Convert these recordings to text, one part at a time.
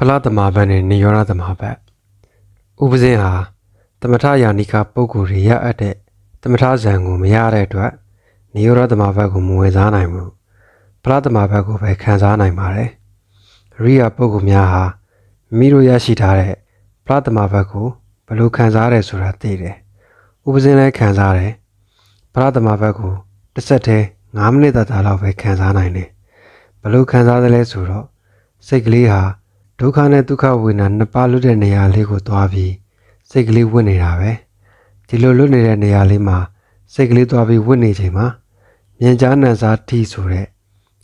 ဖလားသမာဘတ်နဲ့နေရောဓသမာဘတ်ဥပဇင်းဟာသမထယာနိကပုဂ္ဂိုလ်တွေရအပ်တဲ့သမထဇံကိုမရတဲ့အတွက်နေရောဓသမာဘတ်ကိုမဝင်စားနိုင်ဘူးဖလားသမာဘတ်ကိုပဲခံစားနိုင်ပါတယ်ရိယာပုဂ္ဂိုလ်များဟာမိမိတို့ရရှိထားတဲ့ဖလားသမာဘတ်ကိုဘယ်လိုခံစားရတယ်ဆိုတာသိတယ်ဥပဇင်းလည်းခံစားတယ်ဖလားသမာဘတ်ကိုတစ်ဆက်တည်း9မိနစ်သာသာလောက်ပဲခံစားနိုင်တယ်ဘယ်လိုခံစားသလဲဆိုတော့စိတ်ကလေးဟာ ဒုက္ခနဲ့ဒုက္ခဝေဒနာနှစ်ပါးလွတ်တဲ့နေရာလေးကိုသွားပြီးစိတ်ကလေးဝတ်နေတာပဲဒီလိုလွတ်နေတဲ့နေရာလေးမှာစိတ်ကလေးသွားပြီးဝတ်နေချိန်မှာမြင်ကြားနံစားထီဆိုတဲ့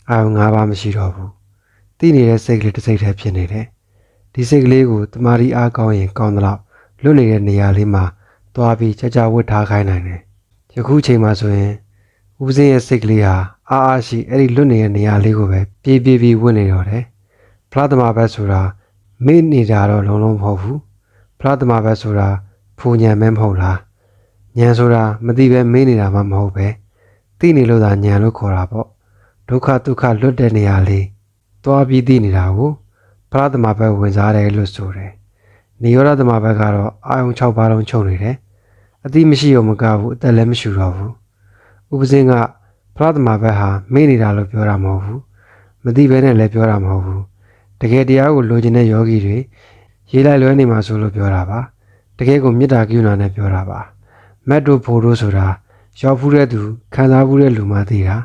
အာရုံ၅ပါးမရှိတော့ဘူးသိနေတဲ့စိတ်ကလေးတစ်စိတ်တည်းဖြစ်နေတယ်ဒီစိတ်ကလေးကိုတမာရီအားကောင်းရင်ကောင်းသလောက်လွတ်နေတဲ့နေရာလေးမှာသွားပြီးကြကြဝတ်ထားခိုင်းနိုင်တယ်ယခုချိန်မှာဆိုရင်ဦးစင်းရဲ့စိတ်ကလေးဟာအားအားရှိအဲ့ဒီလွတ်နေတဲ့နေရာလေးကိုပဲပြေးပြေးပြီးဝတ်နေတော့တယ် ဖလားသမဘတ်ဆိုတာမေ့နေတာတော့လုံးလုံးမဟုတ်ဘူးဖလားသမဘတ်ဆိုတာဖူညံမဲမဟုတ်လားညံဆိုတာမသိပဲမေ့နေတာမှမဟုတ်ပဲသိနေလို့သာညံလို့ခေါ်တာပေါ့ဒုက္ခဒုက္ခလွတ်တဲ့နေရာလေးသွားပြီးသိနေတာကိုဖလားသမဘတ်ဝင်စားတယ်လို့ဆိုတယ်နေရောဓသမဘတ်ကတော့အာယုံ6ပါးလုံးချုပ်နေတယ်အတိမရှိရောမကဘူးအသက်လည်းမရှိတော့ဘူးဥပစင်းကဖလားသမဘတ်ဟာမေ့နေတာလို့ပြောတာမဟုတ်ဘူးမသိဘဲနဲ့လည်းပြောတာမဟုတ်ဘူး တကယ်တရားကိုလိုချင်တဲ့ယောဂီတွေရေးလိုက်လွဲနေမှာဆိုလို့ပြောတာပါတကယ်ကိုမေတ္တာကရုဏာနဲ့ပြောတာပါမတ်တို့ဖို့တို့ဆိုတာရောက်ဖူးတဲ့သူခံစားဖူးတဲ့လူမှသိတာ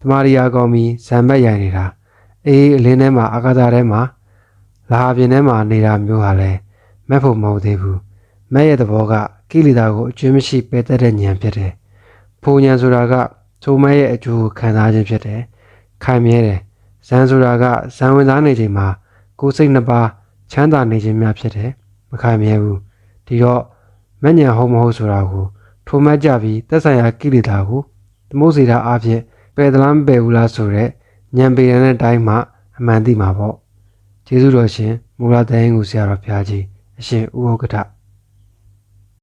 တမာရီယာကောင်းပြီးဇံဘက်ရိုင်နေတာအေးအလင်းထဲမှာအာကာသထဲမှာလာဟာပြင်ထဲမှာနေတာမျိုးဟာလဲမက်ဖို့မဟုတ်သေးဘူးမက်ရဲ့သဘောကကိလေသာကိုအကျွမ်းမရှိပယ်တတ်တဲ့ဉာဏ်ဖြစ်တယ်ဖိုလ်ဉာဏ်ဆိုတာကထိုမက်ရဲ့အကျိုးကိုခံစားခြင်းဖြစ်တယ်ခိုင်မြဲတယ် ဇန်ဆိုတာကဇန်ဝင်စားနေချိန်မှာကိုယ်စိတ်နှစ်ပါးချမ်းသာနေခြင်းများဖြစ်တယ်မခိုင်မြဲဘူးဒီတော့မညံဟုတ်မဟုတ်ဆိုတာကိုထိုမတ်ကြပြီးသက်ဆိုင်ရာကိလေသာကိုသမုတ်စေတာအဖြစ်ပယ်သလားမပယ်ဘူးလားဆိုတော့ညံပေရတဲ့အတိုင်းမှအမှန်သိမှာပေါ့ကျေးဇူးတော်ရှင်မူလာတန်ရင်ကိုဆရာတော်ဘုရားကြီးအရှင်ဥဟုတ်ကထ